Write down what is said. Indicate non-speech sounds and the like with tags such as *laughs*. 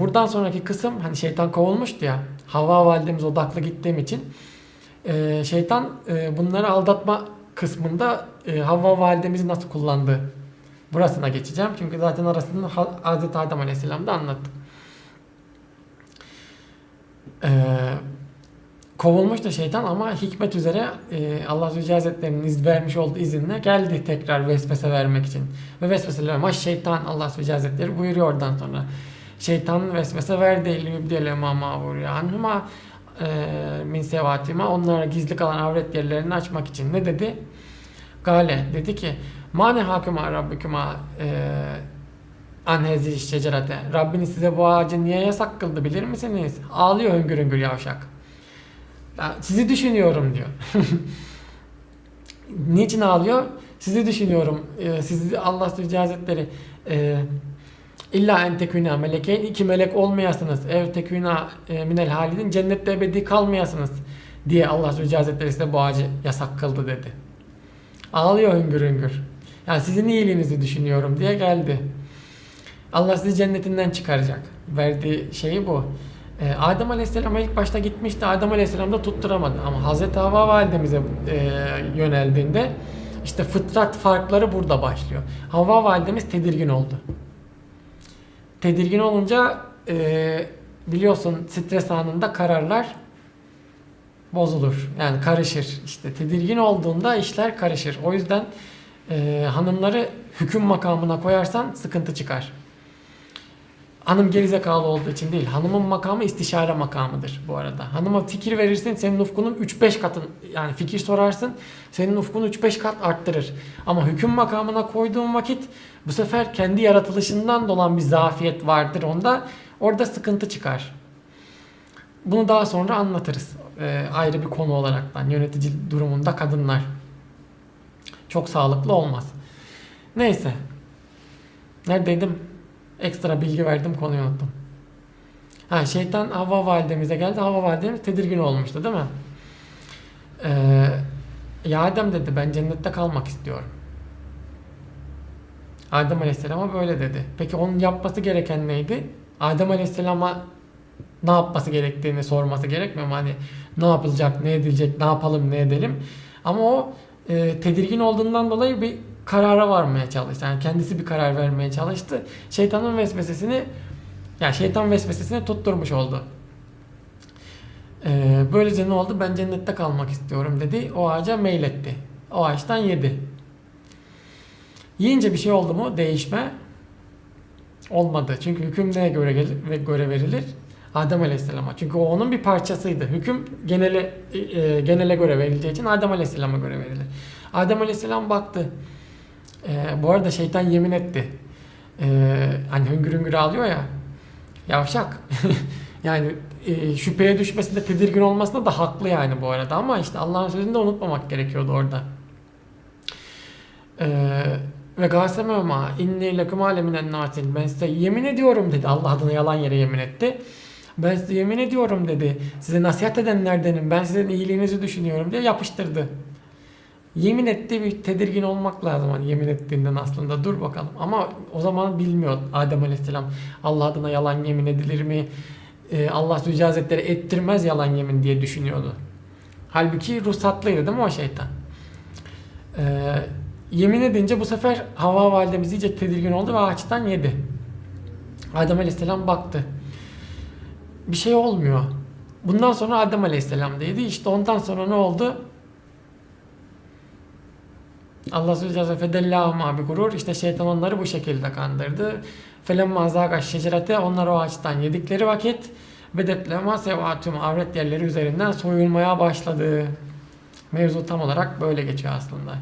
buradan sonraki kısım hani şeytan kovulmuştu ya. Havva validemiz odaklı gittiğim için. Ee, şeytan e, bunları aldatma kısmında e, Havva validemizi nasıl kullandı burasına geçeceğim. Çünkü zaten arasında Hazreti Adem Aleyhisselam'da anlattık. Ee, kovulmuş da şeytan ama hikmet üzere e, Allah Celle Hazretleri'nin vermiş olduğu izinle geldi tekrar vesvese vermek için. Ve vesveseler ama şeytan Allah Celle Hazretleri buyuruyor oradan sonra. Şeytan vesvese verdi liyubdile ma ma'vur anhuma e, min sevatima onlara gizli kalan avret yerlerini açmak için ne dedi? Gale dedi ki mane hakuma rabbikuma e, an hezi şecerete Rabbiniz size bu ağacı niye yasak kıldı bilir misiniz? Ağlıyor hüngür hüngür yavşak. Ya, sizi düşünüyorum diyor. *laughs* Niçin ağlıyor? Sizi düşünüyorum. Ee, sizi Allah Sübhane Hazretleri e, illa en tekûnâ melekeyn iki melek olmayasınız. Ev tekûnâ e, minel halidin cennette ebedi kalmayasınız diye Allah Sübhane Hazretleri size bu ağacı yasak kıldı dedi. Ağlıyor hüngür hüngür. Yani sizin iyiliğinizi düşünüyorum diye geldi. Allah sizi cennetinden çıkaracak. Verdiği şeyi bu. Ee, Adem Aleyhisselam'a ilk başta gitmişti. Adem Aleyhisselam da tutturamadı. Ama Hazreti Havva validemize e, yöneldiğinde işte fıtrat farkları burada başlıyor. Havva validemiz tedirgin oldu. Tedirgin olunca e, biliyorsun stres anında kararlar bozulur. Yani karışır. İşte tedirgin olduğunda işler karışır. O yüzden e, hanımları hüküm makamına koyarsan sıkıntı çıkar. Hanım gerizekalı olduğu için değil. Hanımın makamı istişare makamıdır bu arada. Hanıma fikir verirsin senin ufkunun 3-5 katın yani fikir sorarsın senin ufkunu 3-5 kat arttırır. Ama hüküm makamına koyduğun vakit bu sefer kendi yaratılışından dolan bir zafiyet vardır onda. Orada sıkıntı çıkar. Bunu daha sonra anlatırız. Ee, ayrı bir konu olaraktan yönetici durumunda kadınlar. Çok sağlıklı olmaz. Neyse. Neredeydim? Ekstra bilgi verdim konuyu unuttum. Ha şeytan Havva validemize geldi. Havva validemiz tedirgin olmuştu değil mi? Ee, ya Adem dedi ben cennette kalmak istiyorum. Adem Aleyhisselam'a böyle dedi. Peki onun yapması gereken neydi? Adem Aleyhisselam'a ne yapması gerektiğini sorması gerekmiyor mu? Hani ne yapılacak, ne edilecek, ne yapalım, ne edelim. Ama o e, tedirgin olduğundan dolayı bir karara varmaya çalıştı. Yani kendisi bir karar vermeye çalıştı. Şeytanın vesvesesini yani şeytan vesvesesini tutturmuş oldu. Ee, böylece ne oldu? Ben cennette kalmak istiyorum dedi. O ağaca meyletti. O ağaçtan yedi. Yiyince bir şey oldu mu? Değişme olmadı. Çünkü hüküm neye göre gelir ve göre verilir? Adem Aleyhisselam'a. Çünkü o onun bir parçasıydı. Hüküm genele e, genele göre verileceği için Adem Aleyhisselam'a göre verilir. Adem Aleyhisselam baktı. E, bu arada şeytan yemin etti. E, hani hüngür hüngür ağlıyor ya. Yavşak. *laughs* yani e, şüpheye düşmesinde tedirgin olmasında da haklı yani bu arada ama işte Allah'ın sözünü de unutmamak gerekiyordu orada. Ee, ve gaseme ma inni lekum aleminen nasin ben size yemin ediyorum dedi. Allah adına yalan yere yemin etti. Ben size yemin ediyorum dedi. Size nasihat edenlerdenim. Ben sizin iyiliğinizi düşünüyorum diye yapıştırdı. Yemin etti bir tedirgin olmak lazım hani yemin ettiğinden aslında dur bakalım. Ama o zaman bilmiyor Adem Aleyhisselam Allah adına yalan yemin edilir mi? Ee, Allah Zülce ettirmez yalan yemin diye düşünüyordu. Halbuki ruhsatlıydı değil mi o şeytan? Ee, yemin edince bu sefer Havva validemiz iyice tedirgin oldu ve ağaçtan yedi. Adem Aleyhisselam baktı. Bir şey olmuyor. Bundan sonra Adem Aleyhisselam dedi. İşte ondan sonra ne oldu? Allah Subhanahu fedellahuma bi gurur. İşte şeytan onları bu şekilde kandırdı. Felemma zâga şecerete onlar o ağaçtan yedikleri vakit bedetlema sevatum avret yerleri üzerinden soyulmaya başladı. Mevzu tam olarak böyle geçiyor aslında.